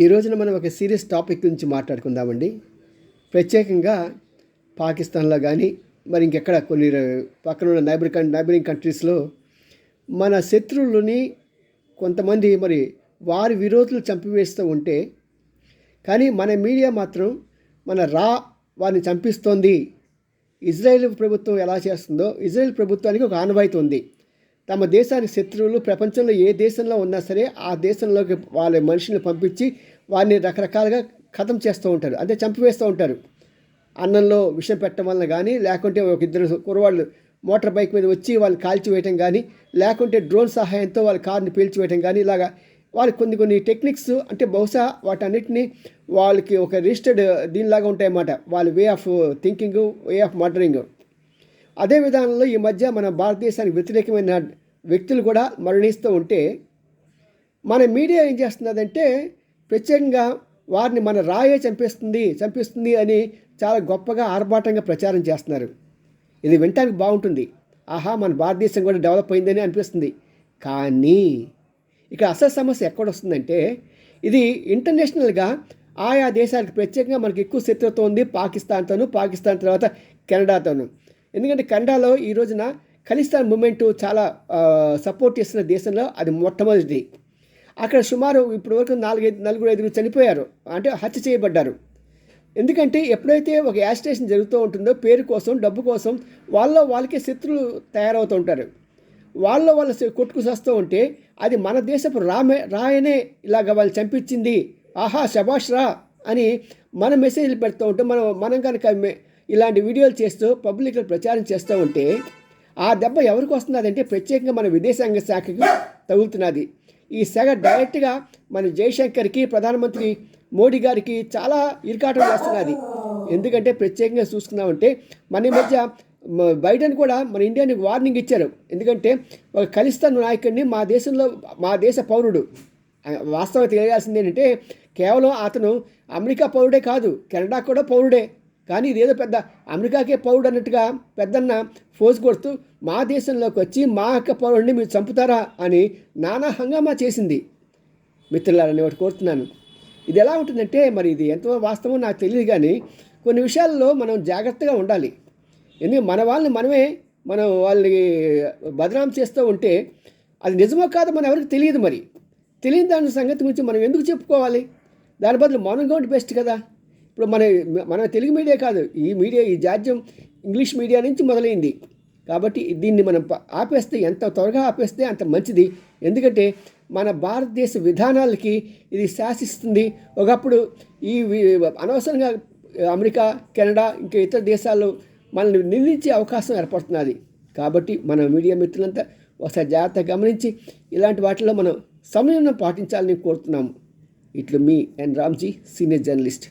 ఈ రోజున మనం ఒక సీరియస్ టాపిక్ గురించి మాట్లాడుకుందామండి. ప్రత్యేకంగా పాకిస్తాన్లో కానీ మరి ఇంకెక్కడ కొన్ని పక్కన ఉన్న నైబర్ నైబరింగ్ కంట్రీస్లో మన శత్రువులని కొంతమంది మరి వారి విరోధులు చంపివేస్తూ ఉంటే కానీ మన మీడియా మాత్రం మన రా వారిని చంపిస్తోంది. ఇజ్రాయెల్ ప్రభుత్వం ఎలా చేస్తుందో ఇజ్రాయెల్ ప్రభుత్వానికి ఒక ఆనవాయితీ ఉంది. తమ దేశానికి శత్రువులు ప్రపంచంలో ఏ దేశంలో ఉన్నా సరే ఆ దేశంలోకి వాళ్ళ మనుషులను పంపించి వారిని రకరకాలుగా ఖతం చేస్తూ ఉంటారు. అంటే చంపివేస్తూ ఉంటారు. అన్నంలో విషం పెట్టడం వలన కానీ లేకుంటే ఒక ఇద్దరు కురవాళ్ళు మోటార్ బైక్ మీద వచ్చి వాళ్ళు కాల్చివేయటం కానీ లేకుంటే డ్రోన్ సహాయంతో వాళ్ళ కార్ని పీల్చివేయటం కానీ ఇలాగా వాళ్ళు కొన్ని కొన్ని టెక్నిక్స్ అంటే బహుశా వాటన్నిటిని వాళ్ళకి ఒక రిజిస్టర్డ్ దీనిలాగా ఉంటాయన్నమాట. వాళ్ళ way of thinking way of murdering. అదే విధానంలో ఈ మధ్య మన భారతదేశానికి వ్యతిరేకమైన వ్యక్తులు కూడా మరణిస్తూ ఉంటే మన మీడియా ఏం చేస్తున్నదంటే ప్రత్యేకంగా వారిని మన రాయే చంపేస్తుంది చంపిస్తుంది అని చాలా గొప్పగా ఆర్భాటంగా ప్రచారం చేస్తున్నారు. ఇది వినటానికి బాగుంటుంది. ఆహా మన భారతదేశం కూడా డెవలప్ అయిందని అనిపిస్తుంది. కానీ ఇక అసలు సమస్య ఎక్కడ వస్తుందంటే ఇది ఇంటర్నేషనల్గా ఆయా దేశాలకు ప్రత్యేకంగా మనకి ఎక్కువ శత్రుత్వం ఉంది. పాకిస్తాన్తోనూ పాకిస్తాన్ తర్వాత కెనడాతోనూ. ఎందుకంటే కెనడాలో ఈ రోజున ఖలిస్తాన్ మూమెంట్ చాలా సపోర్ట్ చేస్తున్న దేశంలో అది మొట్టమొదటిది. అక్కడ సుమారు ఇప్పటి వరకు నాలుగైదు నలుగురు ఐదుగురు చనిపోయారు. అంటే హత్య చేయబడ్డారు. ఎందుకంటే ఎప్పుడైతే ఒక యాజిటేషన్ జరుగుతూ ఉంటుందో పేరు కోసం డబ్బు కోసం వాళ్ళ వాళ్ళకే శత్రులు తయారవుతూ ఉంటారు. వాళ్ళ వాళ్ళ కొట్టుకు వస్తూ ఉంటే అది మన దేశపు రామే రాయనే ఇలాగ వాళ్ళు చంపించింది. ఆహా శబాష్ రా అని మన మెసేజ్లు పెడుతూ ఉంటే మనం మనం కనుక ఇలాంటి వీడియోలు చేస్తూ పబ్లిక్లో ప్రచారం చేస్తూ ఉంటే ఆ దెబ్బ ఎవరికి వస్తున్నదంటే ప్రత్యేకంగా మన విదేశాంగ శాఖకు తగులుతున్నది. ఈ సెగ డైరెక్ట్గా మన జయశంకర్కి ప్రధానమంత్రి మోడీ గారికి చాలా ఇరుకాటం వేస్తున్నది ఎందుకంటే ప్రత్యేకంగా చూసుకున్నామంటే మన ఈ మధ్య బైడెన్ కూడా మన ఇండియానికి వార్నింగ్ ఇచ్చారు. ఎందుకంటే ఒక ఖలిస్తాన్ నాయకుడిని మా దేశంలో మా దేశ పౌరుడు. వాస్తవం తెలియాల్సింది ఏంటంటే కేవలం అతను అమెరికా పౌరుడే కాదు కెనడా కూడా పౌరుడే. కానీ ఇదేదో పెద్ద అమెరికాకే పౌరుడు అన్నట్టుగా పెద్దన్న ఫోజ్ కొడుతూ మా దేశంలోకి వచ్చి మా యొక్క పౌరుడిని మీరు చంపుతారా అని నానా హంగామా చేసింది. మిత్రులారని ఒకటి కోరుతున్నాను. ఇది ఎలా ఉంటుందంటే మరి ఇది ఎంతో వాస్తవం నాకు తెలియదు కానీ కొన్ని విషయాల్లో మనం జాగ్రత్తగా ఉండాలి. ఎందుకంటే మన వాళ్ళని మనమే మనం వాళ్ళని బదనాం చేస్తూ ఉంటే అది నిజమో కాదో మనం ఎవరికి తెలియదు మరి. తెలియని దాని సంగతి గురించి మనం ఎందుకు చెప్పుకోవాలి? దాని బదులు మౌనంగా ఉంటే బెస్ట్ కదా. ఇప్పుడు మన మన తెలుగు మీడియా కాదు ఈ మీడియా ఈ జాడ్యం ఇంగ్లీష్ మీడియా నుంచి మొదలైంది. కాబట్టి దీన్ని మనం ఆపేస్తే ఎంత త్వరగా ఆపేస్తే అంత మంచిది. ఎందుకంటే మన భారతదేశ విధానాలకి ఇది శాసిస్తుంది. ఒకప్పుడు ఈ అనవసరంగా అమెరికా కెనడా ఇంకా ఇతర దేశాల్లో మనల్ని నిందించే అవకాశం ఏర్పడుతున్నది. కాబట్టి మన మీడియా మిత్రులంతా ఒకసారి జాగ్రత్తగా గమనించి ఇలాంటి వాటిలో మనం సమయం పాటించాలని కోరుతున్నాము. ఇట్లు మీ ఎన్ రామ్జీ సీనియర్ జర్నలిస్ట్.